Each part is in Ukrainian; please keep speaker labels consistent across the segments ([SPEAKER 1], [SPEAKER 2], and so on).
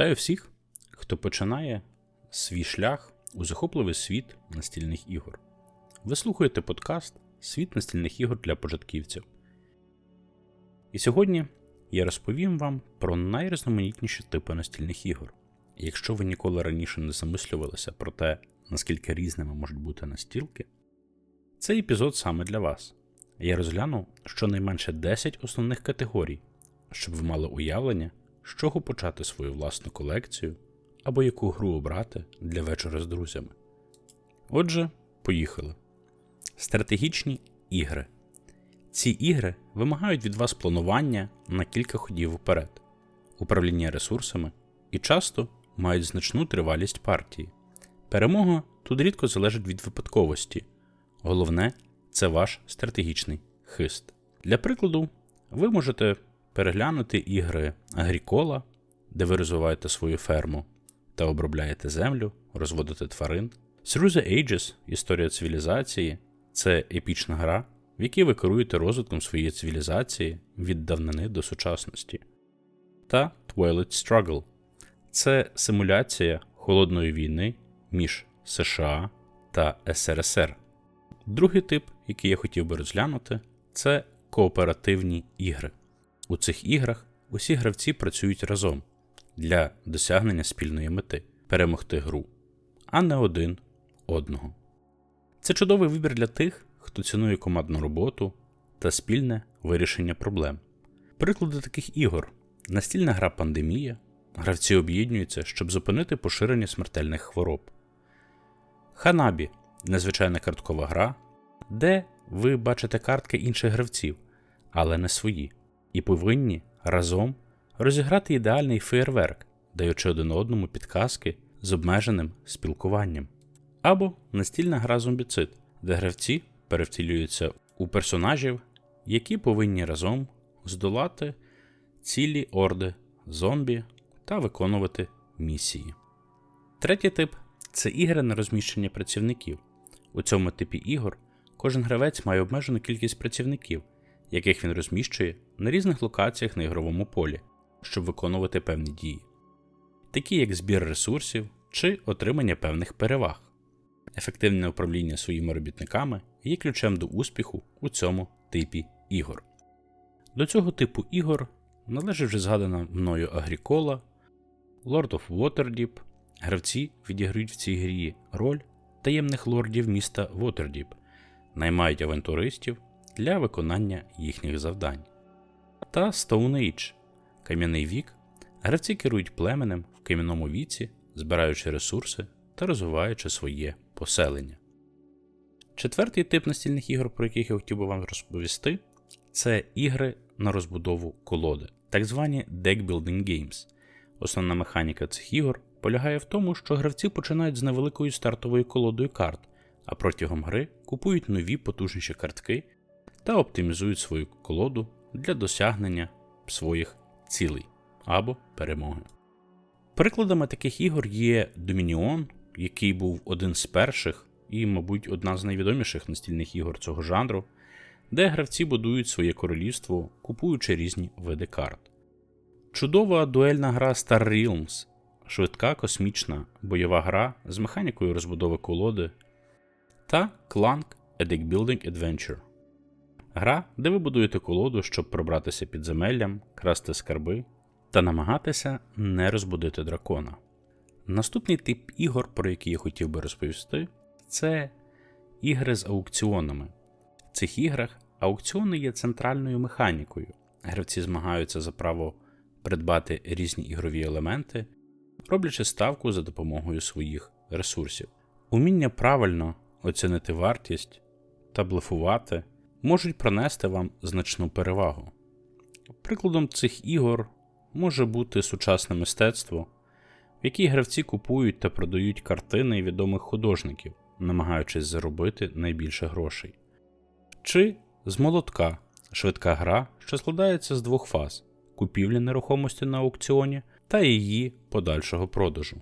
[SPEAKER 1] Вітаю всіх, хто починає свій шлях у захопливий світ настільних ігор. Ви слухаєте подкаст Світ настільних ігор для початківців. І сьогодні я розповім вам про найрізноманітніші типи настільних ігор. Якщо ви ніколи раніше не замислювалися про те, наскільки різними можуть бути настілки, цей епізод саме для вас. Я розгляну щонайменше 10 основних категорій, щоб ви мали уявлення, з чого почати свою власну колекцію або яку гру обрати для вечора з друзями. Отже, поїхали. Стратегічні ігри. Ці ігри вимагають від вас планування на кілька ходів вперед, управління ресурсами і часто мають значну тривалість партії. Перемога тут рідко залежить від випадковості. Головне це ваш стратегічний хист. Для прикладу, ви можете переглянути ігри Агрікола, де ви розвиваєте свою ферму та обробляєте землю, розводите тварин. Through the Ages Історія цивілізації це епічна гра, в якій ви керуєте розвитком своєї цивілізації від давнини до сучасності. Та Twilight Struggle це симуляція холодної війни між США та СРСР. Другий тип, який я хотів би розглянути, це кооперативні ігри. У цих іграх усі гравці працюють разом для досягнення спільної мети перемогти гру, а не один одного. Це чудовий вибір для тих, хто цінує командну роботу та спільне вирішення проблем. Приклади таких ігор: настільна гра пандемія, гравці об'єднуються, щоб зупинити поширення смертельних хвороб. Ханабі незвичайна карткова гра, де ви бачите картки інших гравців, але не свої, і повинні разом розіграти ідеальний феєрверк, даючи один одному підказки з обмеженим спілкуванням. Або настільна гра зомбіцид, де гравці перевтілюються у персонажів, які повинні разом здолати цілі орди зомбі та виконувати місії. Третій тип це ігри на розміщення працівників. У цьому типі ігор кожен гравець має обмежену кількість працівників, яких він розміщує на різних локаціях на ігровому полі, щоб виконувати певні дії, такі як збір ресурсів чи отримання певних переваг. Ефективне управління своїми робітниками є ключем до успіху у цьому типі ігор. До цього типу ігор належить вже згадана мною Агрікола, Lord of Waterdeep. Гравці відіграють в цій грі роль таємних лордів міста Waterdeep, наймають авантуристів для виконання їхніх завдань. Та Stone Age Кам'яний вік. Гравці керують племенем в кам'яному віці, збираючи ресурси та розвиваючи своє поселення. Четвертий тип настільних ігор, про яких я хотів би вам розповісти, це ігри на розбудову колоди, так звані Deck-Building Games. Основна механіка цих ігор полягає в тому, що гравці починають з невеликою стартовою колодою карт, а протягом гри купують нові потужніші картки та оптимізують свою колоду для досягнення своїх цілей або перемоги. Прикладами таких ігор є Dominion, який був один з перших і, мабуть, одна з найвідоміших настільних ігор цього жанру, де гравці будують своє королівство, купуючи різні види карт. Чудова дуельна гра Star Realms, швидка космічна бойова гра з механікою розбудови колоди та Clank A Deck Building Adventure. Гра, де ви будуєте колоду, щоб пробратися під земеллям, красти скарби та намагатися не розбудити дракона. Наступний тип ігор, про який я хотів би розповісти, це ігри з аукціонами. В цих іграх аукціони є центральною механікою. Гравці змагаються за право придбати різні ігрові елементи, роблячи ставку за допомогою своїх ресурсів. Уміння правильно оцінити вартість та блефувати можуть принести вам значну перевагу. Прикладом цих ігор може бути сучасне мистецтво, в якій гравці купують та продають картини відомих художників, намагаючись заробити найбільше грошей. Чи з молотка швидка гра, що складається з двох фаз купівлі нерухомості на аукціоні та її подальшого продажу.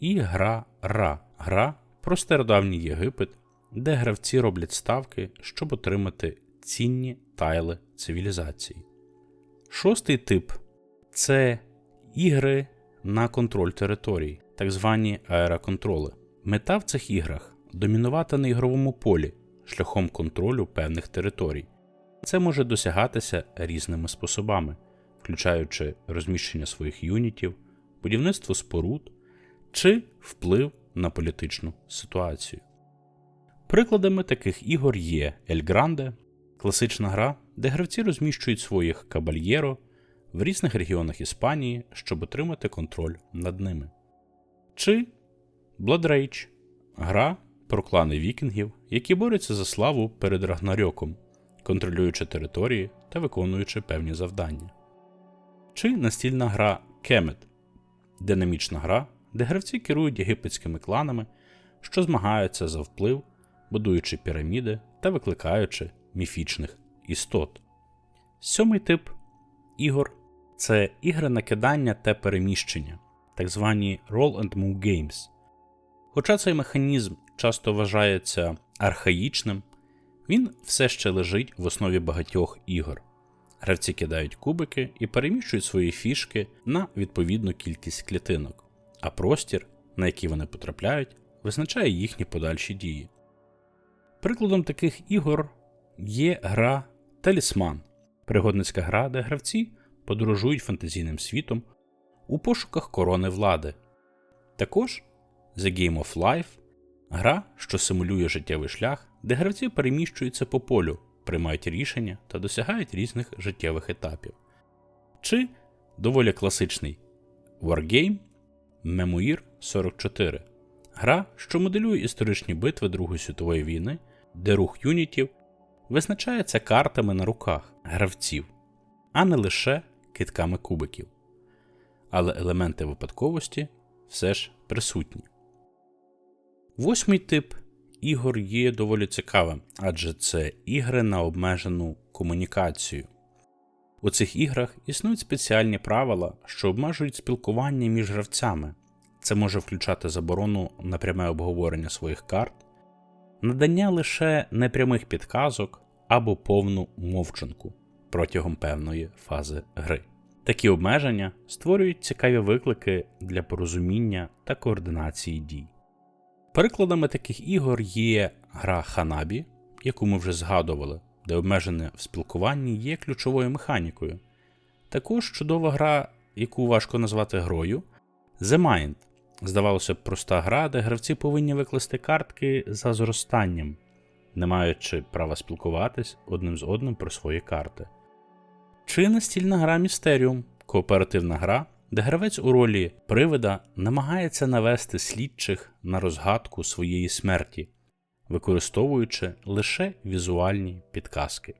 [SPEAKER 1] І гра Ра гра про стародавній Єгипет, де гравці роблять ставки, щоб отримати цінні тайли цивілізації. Шостий тип це ігри на контроль територій, так звані аероконтроли. Мета в цих іграх домінувати на ігровому полі шляхом контролю певних територій. Це може досягатися різними способами, включаючи розміщення своїх юнітів, будівництво споруд чи вплив на політичну ситуацію. Прикладами таких ігор є Ель Гранде, класична гра, де гравці розміщують своїх кабальєро в різних регіонах Іспанії, щоб отримати контроль над ними. Чи Blood Rage – гра про клани вікінгів, які борються за славу перед Рагнарьоком, контролюючи території та виконуючи певні завдання. Чи настільна гра Kemet – динамічна гра, де гравці керують єгипетськими кланами, що змагаються за вплив, будуючи піраміди та викликаючи міфічних істот. Сьомий тип ігор це ігри накидання та переміщення, так звані Roll and Move Games. Хоча цей механізм часто вважається архаїчним, він все ще лежить в основі багатьох ігор. Гравці кидають кубики і переміщують свої фішки на відповідну кількість клітинок, а простір, на який вони потрапляють, визначає їхні подальші дії. Прикладом таких ігор є гра Талісман, пригодницька гра, де гравці подорожують фантазійним світом у пошуках корони влади. Також The Game of Life гра, що симулює життєвий шлях, де гравці переміщуються по полю, приймають рішення та досягають різних життєвих етапів. Чи доволі класичний Wargame Memoir 44 гра, що моделює історичні битви Другої світової війни, де рух юнітів визначається картами на руках гравців, а не лише китками кубиків. Але елементи випадковості все ж присутні. Восьмий тип ігор є доволі цікавим, адже це ігри на обмежену комунікацію. У цих іграх існують спеціальні правила, що обмежують спілкування між гравцями. Це може включати заборону на пряме обговорення своїх карт, надання лише непрямих підказок або повну мовчанку протягом певної фази гри. Такі обмеження створюють цікаві виклики для порозуміння та координації дій. Прикладами таких ігор є гра Ханабі, яку ми вже згадували, де обмежене в спілкуванні є ключовою механікою. Також чудова гра, яку важко назвати грою, The Mind. Здавалося б, проста гра, де гравці повинні викласти картки за зростанням, не маючи права спілкуватись одним з одним про свої карти. Чи настільна гра Містеріум кооперативна гра, де гравець у ролі привида намагається навести слідчих на розгадку своєї смерті, використовуючи лише візуальні підказки.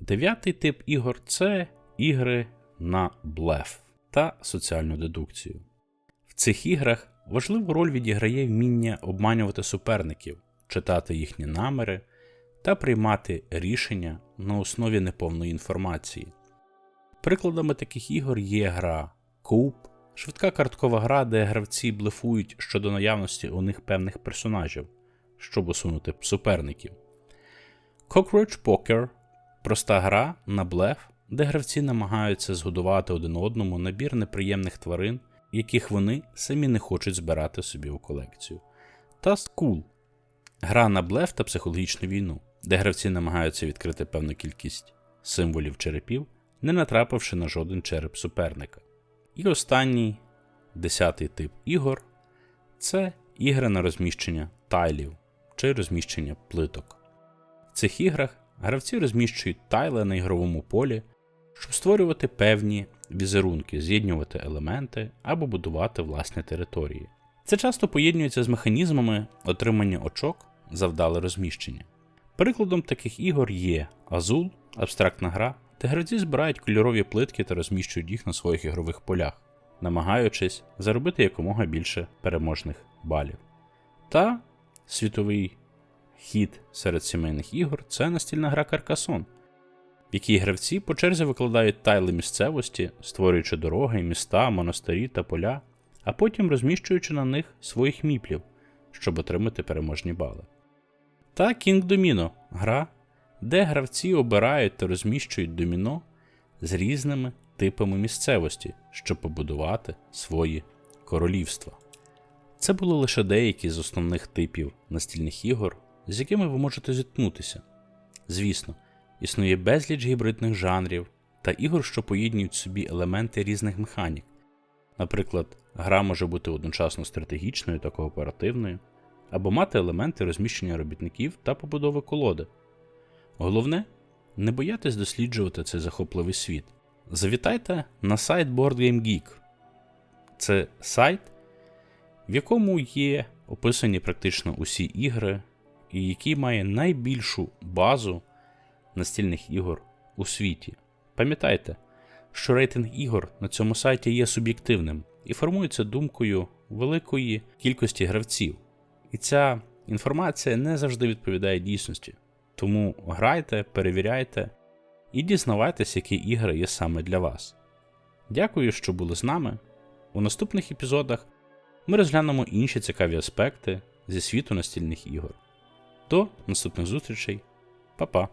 [SPEAKER 1] Дев'ятий тип ігор це ігри на блеф та соціальну дедукцію. Цих іграх важливу роль відіграє вміння обманювати суперників, читати їхні наміри та приймати рішення на основі неповної інформації. Прикладами таких ігор є гра Coop, швидка карткова гра, де гравці блефують щодо наявності у них певних персонажів, щоб усунути суперників. Cockroach Poker проста гра на блеф, де гравці намагаються згодувати один одному набір неприємних тварин, яких вони самі не хочуть збирати собі у колекцію. Та School гра на блеф та психологічну війну, де гравці намагаються відкрити певну кількість символів черепів, не натрапивши на жоден череп суперника. І останній, десятий тип ігор це ігри на розміщення тайлів чи розміщення плиток. В цих іграх гравці розміщують тайли на ігровому полі, щоб створювати певні візерунки, з'єднювати елементи або будувати власні території. Це часто поєднується з механізмами отримання очок за вдале розміщення. Прикладом таких ігор є Azul, абстрактна гра, де гравці збирають кольорові плитки та розміщують їх на своїх ігрових полях, намагаючись заробити якомога більше переможних балів. Та світовий хід серед сімейних ігор це настільна гра Каркасон, в якій гравці по черзі викладають тайли місцевості, створюючи дороги, міста, монастирі та поля, а потім розміщуючи на них своїх міплів, щоб отримати переможні бали. Та King Domino гра, де гравці обирають та розміщують доміно з різними типами місцевості, щоб побудувати свої королівства. Це були лише деякі з основних типів настільних ігор, з якими ви можете зіткнутися. Звісно, існує безліч гібридних жанрів та ігор, що поєднують в собі елементи різних механік. Наприклад, гра може бути одночасно стратегічною та кооперативною, або мати елементи розміщення робітників та побудови колоди. Головне не боятись досліджувати цей захопливий світ. Завітайте на сайт BoardGameGeek. Це сайт, в якому є описані практично усі ігри, і який має найбільшу базу настільних ігор у світі. Пам'ятайте, що рейтинг ігор на цьому сайті є суб'єктивним і формується думкою великої кількості гравців. І ця інформація не завжди відповідає дійсності. Тому грайте, перевіряйте і дізнавайтесь, які ігри є саме для вас. Дякую, що були з нами. У наступних епізодах ми розглянемо інші цікаві аспекти зі світу настільних ігор. До наступних зустрічей, Па-па!